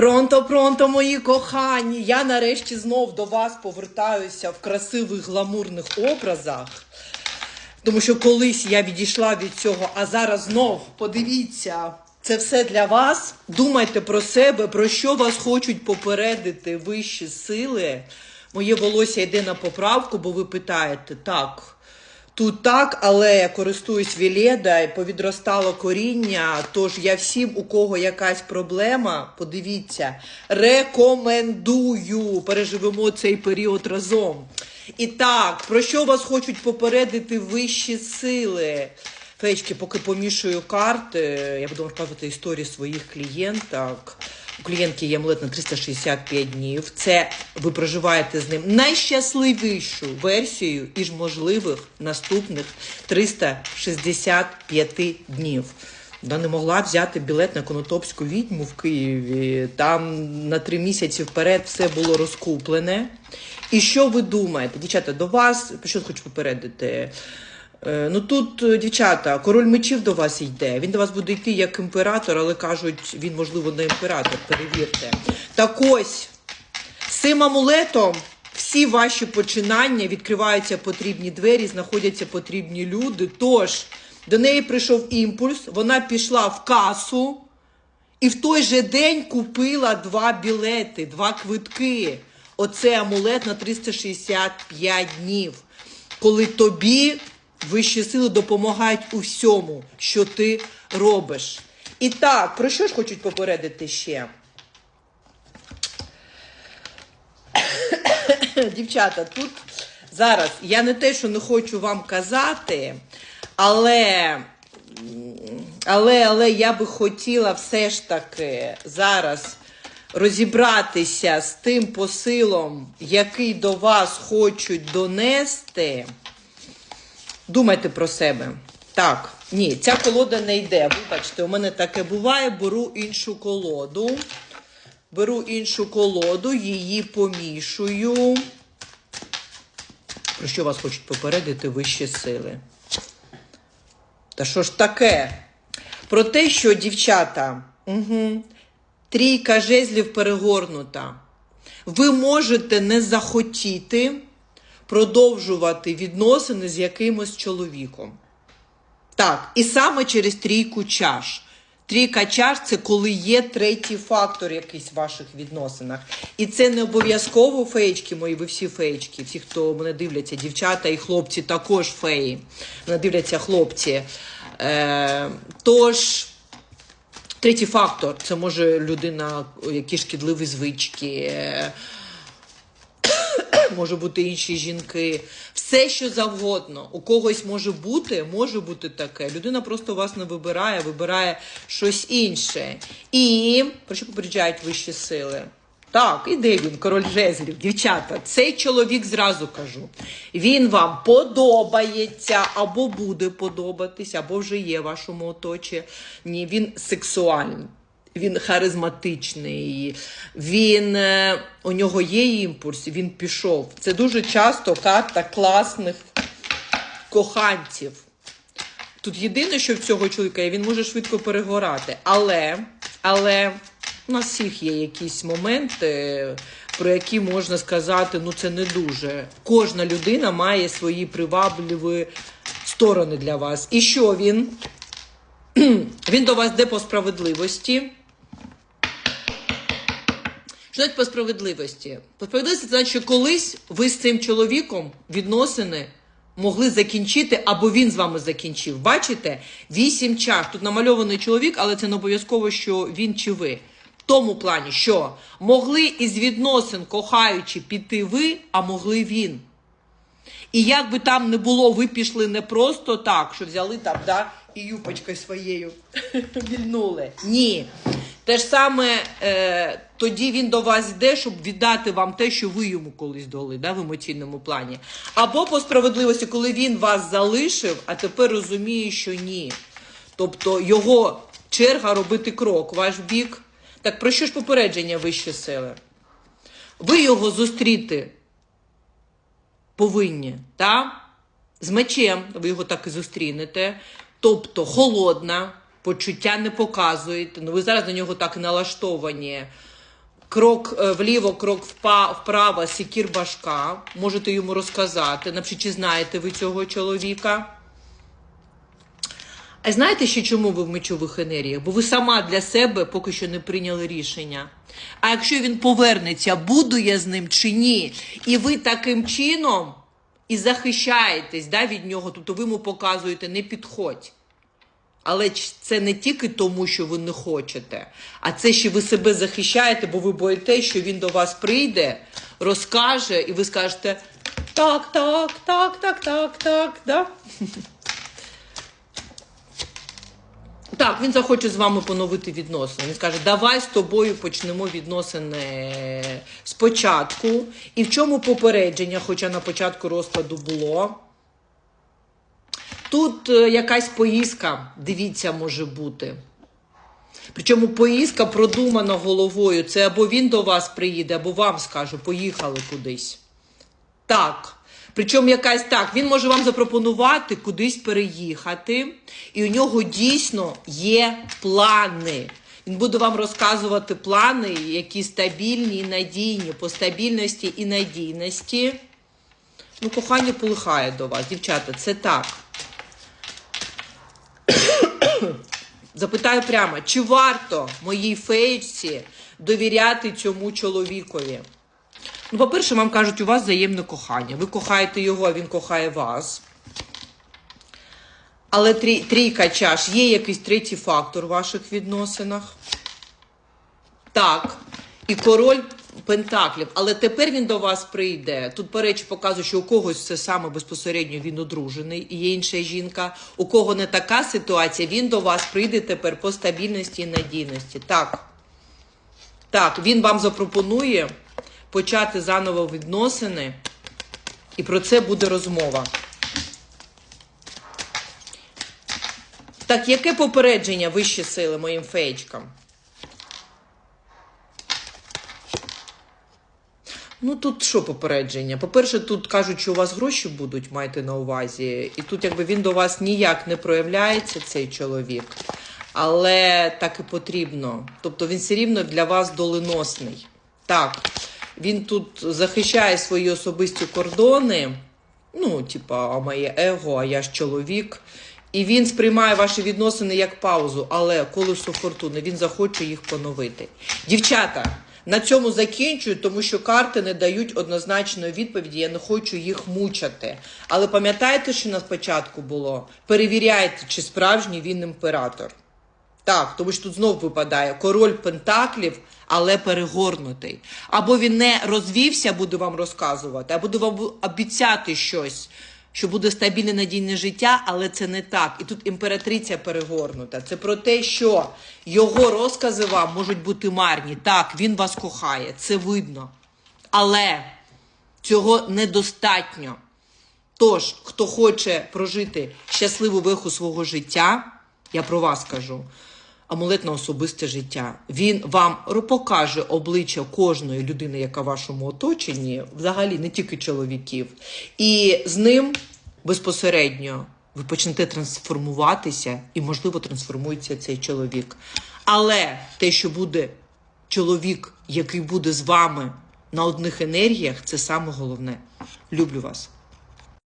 Пронто, пронто, мої кохані! Я нарешті знов до вас повертаюся в красивих гламурних образах. Тому що колись я відійшла від цього, а зараз знов подивіться, це все для вас. Думайте про себе, про що вас хочуть попередити вищі сили. Моє волосся йде на поправку, бо ви питаєте, так. Тут так, але я користуюсь Віледа повідростало коріння. Тож я всім, у кого якась проблема, подивіться, рекомендую. Переживемо цей період разом. І так, про що вас хочуть попередити вищі сили? Фечки, поки помішую карти, я буду розказувати історії своїх клієнток. У клієнтки є амулет на 365 днів. Це ви проживаєте з ним найщасливішу версію із можливих наступних 365 днів. Вона не могла взяти білет на Конотопську відьму в Києві. Там на три місяці вперед все було розкуплене. І що ви думаєте, дівчата, до вас, що хочу попередити? Е, Ну тут, е, дівчата, король мечів до вас йде. Він до вас буде йти як імператор, але кажуть, він, можливо, не імператор, перевірте. Так ось, з цим амулетом всі ваші починання відкриваються потрібні двері, знаходяться потрібні люди. Тож до неї прийшов імпульс, вона пішла в касу і в той же день купила два білети, два квитки. Оце амулет на 365 днів. Коли тобі вищі сили допомагають у всьому, що ти робиш. І так, про що ж хочуть попередити ще? Дівчата, тут зараз я не те, що не хочу вам казати, але, але, але я би хотіла все ж таки зараз розібратися з тим посилом, який до вас хочуть донести. Думайте про себе. Так, ні, ця колода не йде. Вибачте, у мене таке буває. Беру іншу колоду. Беру іншу колоду, її помішую. Про що вас хочуть попередити вищі сили? Та що ж таке? Про те, що дівчата, угу, трійка жезлів перегорнута. Ви можете не захотіти продовжувати відносини з якимось чоловіком. Так, і саме через трійку чаш. Трійка чаш це коли є третій фактор якийсь в ваших відносинах. І це не обов'язково феєчки мої, ви всі феєчки, всі, хто мене дивляться, дівчата і хлопці також феї. Мене дивляться хлопці. Е, тож, третій фактор це може людина, які шкідливі звички. Е, може бути інші жінки, все що завгодно. У когось може бути, може бути таке. Людина просто вас не вибирає, вибирає щось інше. І про що попереджають вищі сили? Так, іде він, король жезлів, дівчата. Цей чоловік зразу кажу. Він вам подобається, або буде подобатись, або вже є в вашому оточі. Ні, він сексуальний. Він харизматичний, він е, у нього є імпульс, він пішов. Це дуже часто карта класних коханців. Тут єдине, що в цього чоловіка він може швидко перегорати. Але, але у нас всіх є якісь моменти, про які можна сказати, ну це не дуже. Кожна людина має свої привабливі сторони для вас. І що він? Він до вас йде по справедливості. Що значить по справедливості? По справедливості це значить, що колись ви з цим чоловіком відносини могли закінчити, або він з вами закінчив. Бачите? Вісім чаш. Тут намальований чоловік, але це не обов'язково, що він чи ви. В тому плані, що могли із відносин, кохаючи, піти ви, а могли він. І як би там не було, ви пішли не просто так, що взяли там, да, і юпочкою своєю вільнули. Ні. Те ж саме е, тоді він до вас йде, щоб віддати вам те, що ви йому колись дали, да, в емоційному плані. Або по справедливості, коли він вас залишив, а тепер розуміє, що ні. Тобто його черга робити крок, ваш бік. Так про що ж попередження вищі сили? Ви його зустріти повинні, та? з мечем ви його так і зустрінете. Тобто холодна, почуття не показуєте. Ну ви зараз на нього так налаштовані. Крок е, вліво, крок вправо, сікір башка. Можете йому розказати. Напишіть, чи знаєте ви цього чоловіка. А знаєте ще чому ви в мечових енергіях? Бо ви сама для себе поки що не прийняли рішення. А якщо він повернеться, буду я з ним чи ні? І ви таким чином і захищаєтесь да, від нього, тобто ви йому показуєте, не підходь. Але це не тільки тому, що ви не хочете, а це ще ви себе захищаєте, бо ви боїтесь, що він до вас прийде, розкаже, і ви скажете так, так, так, так, так, так. Да? Так, він захоче з вами поновити відносини. Він скаже, давай з тобою почнемо відносини спочатку. І в чому попередження, хоча на початку розкладу було. Тут е, якась поїздка, дивіться, може бути. Причому поїздка продумана головою. Це або він до вас приїде, або вам скаже, поїхали кудись. Так. Причому якась так, він може вам запропонувати кудись переїхати, і у нього дійсно є плани. Він буде вам розказувати плани, які стабільні і надійні, по стабільності і надійності. Ну, кохання полихає до вас, дівчата, це так. Запитаю прямо, чи варто моїй феєчці довіряти цьому чоловікові? Ну, по-перше, вам кажуть, у вас взаємне кохання. Ви кохаєте його, а він кохає вас. Але трій, трійка чаш, є якийсь третій фактор в ваших відносинах. Так. І король Пентаклів. Але тепер він до вас прийде. Тут, по речі, показує, що у когось це саме безпосередньо він одружений, і є інша жінка. У кого не така ситуація, він до вас прийде тепер по стабільності і надійності. Так. Так, він вам запропонує почати заново відносини, і про це буде розмова. Так, яке попередження вищі сили моїм феєчкам? Ну тут що попередження? По-перше, тут кажуть, що у вас гроші будуть, майте на увазі. І тут якби він до вас ніяк не проявляється, цей чоловік. Але так і потрібно. Тобто він все рівно для вас доленосний. Так, він тут захищає свої особисті кордони. Ну, типа, а моє его, а я ж чоловік. І він сприймає ваші відносини як паузу, але колесо фортуни він захоче їх поновити. Дівчата, на цьому закінчую, тому що карти не дають однозначної відповіді. Я не хочу їх мучати. Але пам'ятаєте, що на спочатку було? Перевіряйте, чи справжній він імператор. Так, тому що тут знов випадає король пентаклів, але перегорнутий. Або він не розвівся, буду вам розказувати, а буду вам обіцяти щось, що буде стабільне надійне життя, але це не так. І тут імператриця перегорнута. Це про те, що його розкази вам можуть бути марні. Так, він вас кохає, це видно. Але цього недостатньо. Тож, хто хоче прожити щасливу виху свого життя, я про вас кажу. Амулет на особисте життя. Він вам покаже обличчя кожної людини, яка в вашому оточенні, взагалі не тільки чоловіків. І з ним безпосередньо ви почнете трансформуватися, і, можливо, трансформується цей чоловік. Але те, що буде чоловік, який буде з вами на одних енергіях, це саме головне. Люблю вас.